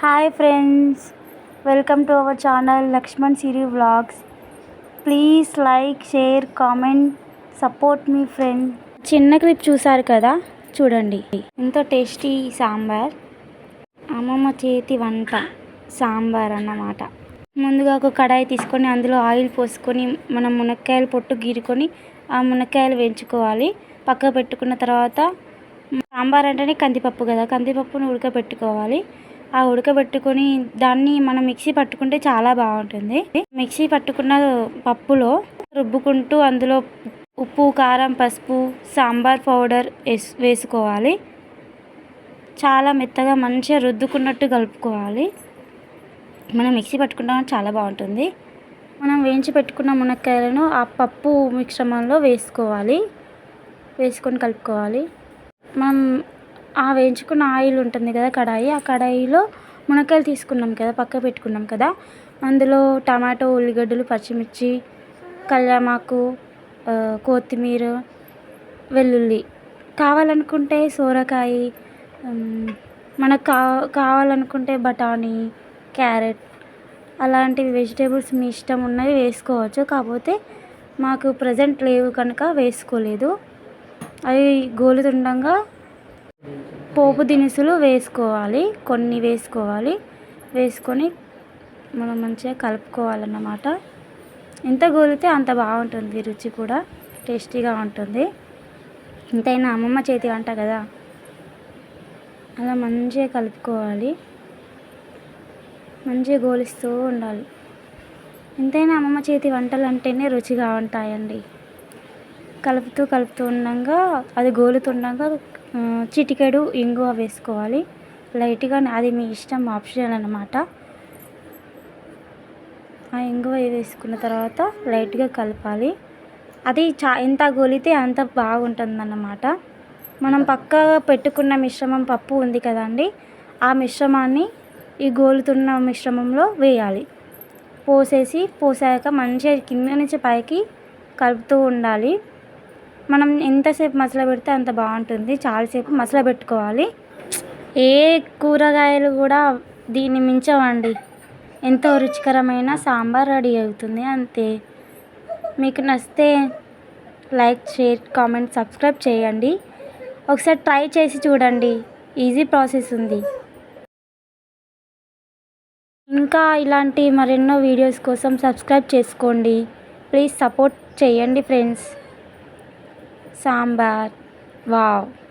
Hi friends welcome to our channel Lakshman Siri vlogs please like share comment support me friend చిన్న clip చూసారు కదా? చూడండి. ఎంతో tasty sambar. అమ్మమ్మ చేతి వంట సాంబార్ అన్నమాట. ముందుగా ఒక కడాయి తీసుకొని అందులో ఆయిల్ పోసుకొని మనం మునక్కాయలు పొట్టు గీరుకొని ఆ మునక్కాయలు వేయించుకోవాలి. పక్క పెట్టుకున్న తర్వాత సాంబార్ అంటేనే కందిపప్పు కదా? కందిపప్పును ఉడకబెట్టుకోవాలి. ఆ ఉడకబెట్టుకొని దాన్ని మనం మిక్సీ పట్టుకుంటే చాలా బాగుంటుంది. మిక్సీ పట్టుకున్న పప్పులో రుబ్బుకుంటూ అందులో ఉప్పు కారం పసుపు సాంబార్ పౌడర్ వేస్ వేసుకోవాలి. చాలా మెత్తగా మంచిగా రుద్దుకున్నట్టు కలుపుకోవాలి. మనం మిక్సీ పట్టుకుంటాం చాలా బాగుంటుంది. మనం వేయించి పెట్టుకున్న మునక్కాయలను ఆ పప్పు మిశ్రమంలో వేసుకోవాలి. వేసుకొని కలుపుకోవాలి. మనం ఆ వేయించుకున్న ఆయిల్ ఉంటుంది కదా కడాయి ఆ కడాయిలో మునక్కాయలు తీసుకున్నాం కదా పక్క పెట్టుకున్నాం కదా. అందులో టమాటో ఉల్లిగడ్డలు పచ్చిమిర్చి కళ్యామాకు కొత్తిమీర వెల్లుల్లి కావాలనుకుంటే సోరకాయ మనకు కా కావాలనుకుంటే బఠానీ క్యారెట్ అలాంటివి వెజిటేబుల్స్ మీ ఇష్టం ఉన్నవి వేసుకోవచ్చు. కాకపోతే మాకు ప్రజెంట్ లేవు కనుక వేసుకోలేదు. అవి గోలుతుండగా పోపు దినుసులు వేసుకోవాలి కొన్ని వేసుకోవాలి. వేసుకొని మనం మంచిగా కలుపుకోవాలన్నమాట. ఎంత గోలితే అంత బాగుంటుంది రుచి కూడా టేస్టీగా ఉంటుంది. ఎంతైనా అమ్మమ్మ చేతి వంట కదా? అలా మంచిగా కలుపుకోవాలి. మంచిగా గోలిస్తూ ఉండాలి. ఎంతైనా అమ్మమ్మ చేతి వంటలు అంటేనే రుచిగా ఉంటాయండి. కలుపుతూ కలుపుతూ ఉండగా అది గోలుతుండగా చిటికెడు ఇంగువ వేసుకోవాలి. లైట్గా అది మీ ఇష్టం ఆప్షనల్ అనమాట ఆ ఇంగువ వేసుకున్న తర్వాత లైట్గా కలపాలి. అది చా ఎంత గోలితే అంత బాగుంటుందన్నమాట. మనం పక్కగా పెట్టుకున్న మిశ్రమం పప్పు ఉంది కదండి ఆ మిశ్రమాన్ని ఈ గోలుతున్న మిశ్రమంలో వేయాలి. పోసేసి పోసాక మంచిగా కింద నుంచి పైకి కలుపుతూ ఉండాలి. మనం ఎంతసేపు మసాలా పెడితే అంత బాగుంటుంది. చాలాసేపు మసాలా పెట్టుకోవాలి. ఏ కూరగాయలు కూడా దీన్ని మించవండి. ఎంతో రుచికరమైన సాంబార్ రెడీ అవుతుంది. అంతే. మీకు నచ్చితే లైక్ షేర్ కామెంట్ సబ్స్క్రైబ్ చేయండి. ఒకసారి ట్రై చేసి చూడండి. ఈజీ ప్రాసెస్ ఉంది. ఇంకా ఇలాంటి మరెన్నో వీడియోస్ కోసం సబ్స్క్రైబ్ చేసుకోండి. ప్లీజ్ సపోర్ట్ చేయండి ఫ్రెండ్స్. సాంబార్. వావ్.